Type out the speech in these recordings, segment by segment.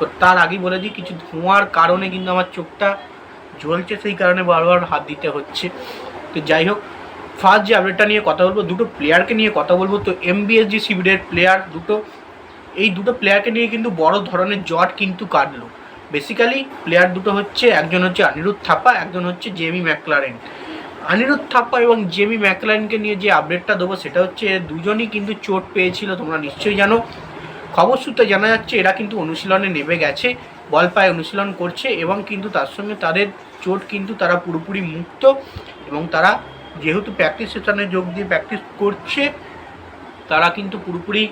তো তার আগেই বলে দিই, কিছু ধোঁয়ার কারণে কিন্তু আমার চোখটা জ্বলছে, সেই কারণে বারবার হাত দিতে হচ্ছে। তো যাই হোক ফার্স্ট যে আপডেটটা নিয়ে কথা বলব, দুটো প্লেয়ারকে নিয়ে কথা বলব। তো এমবিএসজি শিবিরের প্লেয়ার দুটো, এই দুটো প্লেয়ারকে নিয়ে কিন্তু বড় ধরনের জট কিন্তু কাটলো। বেসিক্যালি প্লেয়ার দুটো হচ্ছে, একজন হচ্ছে অনিরুদ্ধ থাপা একজন হচ্ছে জেমি ম্যাকলারেন। অনিরুদ্ধ থাপ্পা এবং জেমি ম্যাকলারেনকে নিয়ে যে আপডেটটা দেবো, সেটা হচ্ছে দুজনই কিন্তু চোট পেয়েছিল, তোমরা নিশ্চয়ই জানো। খবর সূত্রে জানা যাচ্ছে, এরা কিন্তু অনুশীলনে নেমে গেছে, বল পায়ে অনুশীলন করছে এবং কিন্তু তার সঙ্গে তাদের চোট কিন্তু তারা পুরোপুরি মুক্ত এবং তারা যেহেতু প্র্যাকটিস সেশনে যোগ দিয়ে প্র্যাকটিস করছে, তারা কিন্তু পুরোপুরি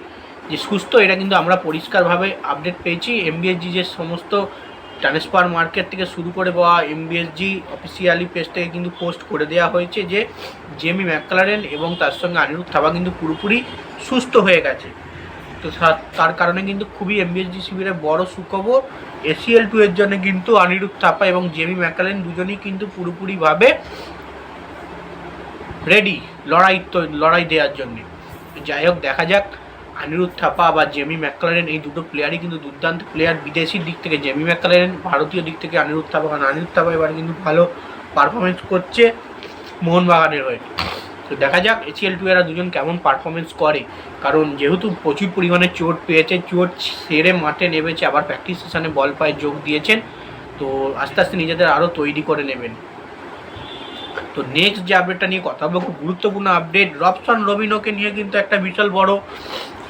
যে সুস্থ, এটা কিন্তু আমরা পরিষ্কারভাবে আপডেট পেয়েছি। এমবিএসজি যে সমস্ত ট্রান্সফার মার্কেট থেকে শুরু করে বা এমবিএসজি অফিসিয়ালি পেজ থেকে কিন্তু পোস্ট করে দেওয়া হয়েছে যে জেমি ম্যাকলারেন এবং তার সঙ্গে অনিরুদ্ধ থাবা কিন্তু পুরোপুরি সুস্থ হয়ে গেছে। তো তার- কারণে কিন্তু খুবই এমবিএসজি শিবিরে বড় সুখবর। এসিএল টু এর জন্য কিন্তু অনিরুদ্ধ থাপা এবং জেমি ম্যাকালেন দুজনেই কিন্তু পুরোপুরিভাবে রেডি লড়াই তো, লড়াই দেওয়ার জন্যে। যাই হোক, দেখা যাক অনিরুদ্ধ থাপা বা জেমি ম্যাকলারেন এই দুটো প্লেয়ারই কিন্তু দুর্দান্ত প্লেয়ার বিদেশির দিক থেকে, জেমি ম্যাকলারেন ভারতীয় দিক থেকে অনিরুদ্ধ থাপা কারণ অনিরুদ্ধ থাপা এবার কিন্তু ভালো পারফরমেন্স করছে মোহনবাগানের হয়ে। তো দেখা যাক এসিএল টু এরা দুজন কেমন পারফরমেন্স করে। কারণ যেহেতু প্রচুর পরিমাণে চোট পেয়েছে, চোট সেরে মাঠে নেমেছে, আবার প্র্যাকটিস সেশনে বল পায়ে যোগ দিয়েছেন, তো আস্তে আস্তে নিজেদের আরও তৈরি করে নেবেন। তো নেক্সট যে আপডেটটা নিয়ে কথা বলব, খুব গুরুত্বপূর্ণ আপডেট রবসন রবিনোকে নিয়ে কিন্তু একটা বিশাল বড়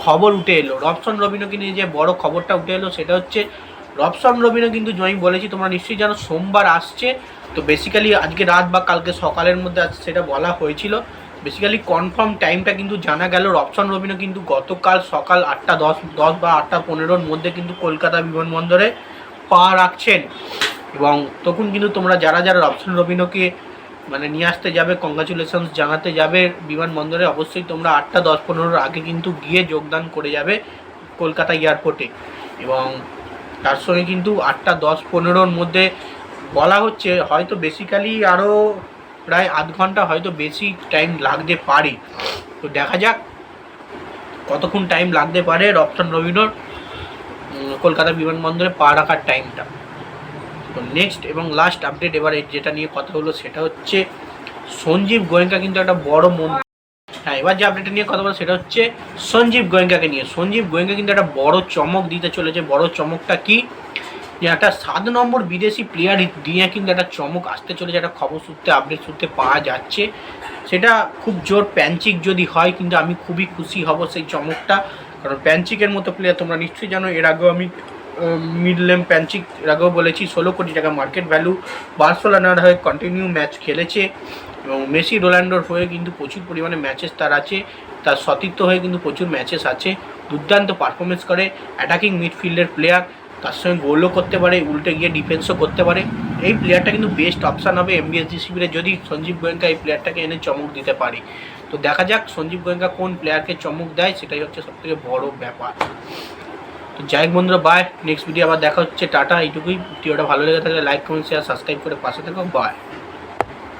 খবর উঠে এলো। রবসন রবিনোকে নিয়ে যে বড় খবরটা উঠে এলো, সেটা হচ্ছে রবসন রবিনো কিন্তু আমি বলেছি, তোমরা নিশ্চয়ই জানো, সোমবার আসছে। তো বেসিক্যালি আজকে রাত বা কালকে সকালের মধ্যে সেটা বলা হয়েছিল। বেসিক্যালি কনফার্ম টাইমটা কিন্তু জানা গেল। রবসন রবিনো কিন্তু গতকাল সকাল আটটা দশ দশ বা আটটা পনেরোর মধ্যে কিন্তু কলকাতা বিমানবন্দরে পা রাখছেন। এবং তখন কিন্তু তোমরা যারা যারা রবসন রবিনোকে মানে নিয়ে আসতে যাবে কংগ্রাচুলেশনস জানাতে যাবে বিমানবন্দরে, অবশ্যই তোমরা আটটা দশ পনেরোর আগে কিন্তু গিয়ে যোগদান করে যাবে কলকাতা এয়ারপোর্টে। এবং তার সঙ্গে কিন্তু আটটা দশ পনেরোর মধ্যে বলা হচ্ছে, হয়তো বেসিক্যালি আরও প্রায় আধ ঘণ্টা হয়তো বেশি টাইম লাগতে পারে। তো দেখা যাক কতক্ষণ টাইম লাগতে পারে রপ্তান রবিনোর উম, কলকাতা বিমানবন্দরে পা রাখার টাইমটা তো নেক্সট এবং লাস্ট আপডেট এবারে যেটা নিয়ে কথা হলো সেটা হচ্ছে সঞ্জীব গোয়েঙ্কা কিন্তু একটা বড় মন হ্যাঁ এবার যে আপডেটটা নিয়ে কথা বলো সেটা হচ্ছে সঞ্জীব গোয়েঙ্কাকে নিয়ে। সঞ্জীব গোয়েঙ্কা কিন্তু একটা বড় চমক দিতে চলেছে। বড় চমকটা কি? যে একটা সাত নম্বর বিদেশি প্লেয়ার দিয়ে কিন্তু একটা চমক আসতে চলেছে, একটা খবর সূত্রে আপডেট সূত্রে পাওয়া যাচ্ছে। সেটা খুব জোর প্যাঞ্চিক যদি হয়, কিন্তু আমি খুবই খুশি হব সেই চমকটা। কারণ প্যাঞ্চিকের মতো প্লেয়ার তোমরা নিশ্চয়ই জানো, এর আগেও আমি মিডলেম প্যাঞ্চিক এর আগেও বলেছি, ষোলো কোটি টাকা মার্কেট ভ্যালু বার্সেলোনার হয়ে কন্টিনিউ ম্যাচ খেলেছে এবং মেসি, রোনাল্ডোর হয়ে কিন্তু প্রচুর পরিমাণে ম্যাচেস তার আছে। তার সতীর্থ হয়ে কিন্তু প্রচুর ম্যাচেস আছে। দুর্দান্ত পারফরমেন্স করে অ্যাটাকিং মিডফিল্ডের প্লেয়ার তার সঙ্গে গোলও করতে পারে, উল্টে গিয়ে ডিফেন্সও করতে পারে। এই প্লেয়ারটা কিন্তু বেস্ট অপশান হবে এমবিএসজি শিবিরে যদি সঞ্জীব গোয়েঙ্কা এই প্লেয়ারটাকে এনে চমক দিতে পারে। তো দেখা যাক সঞ্জীব গোয়েঙ্কা কোন প্লেয়ারকে চমক দেয়, সেটাই হচ্ছে সবথেকে বড় ব্যাপার। তো যাই হোক বন্ধুরা বাই নেক্সট ভিডিও আবার দেখা হচ্ছে, টাটা। এইটুকুই। ভিডিওটা ভালো লেগে থাকলে লাইক কমেন্ট শেয়ার সাবস্ক্রাইব করে পাশে থাকো বাই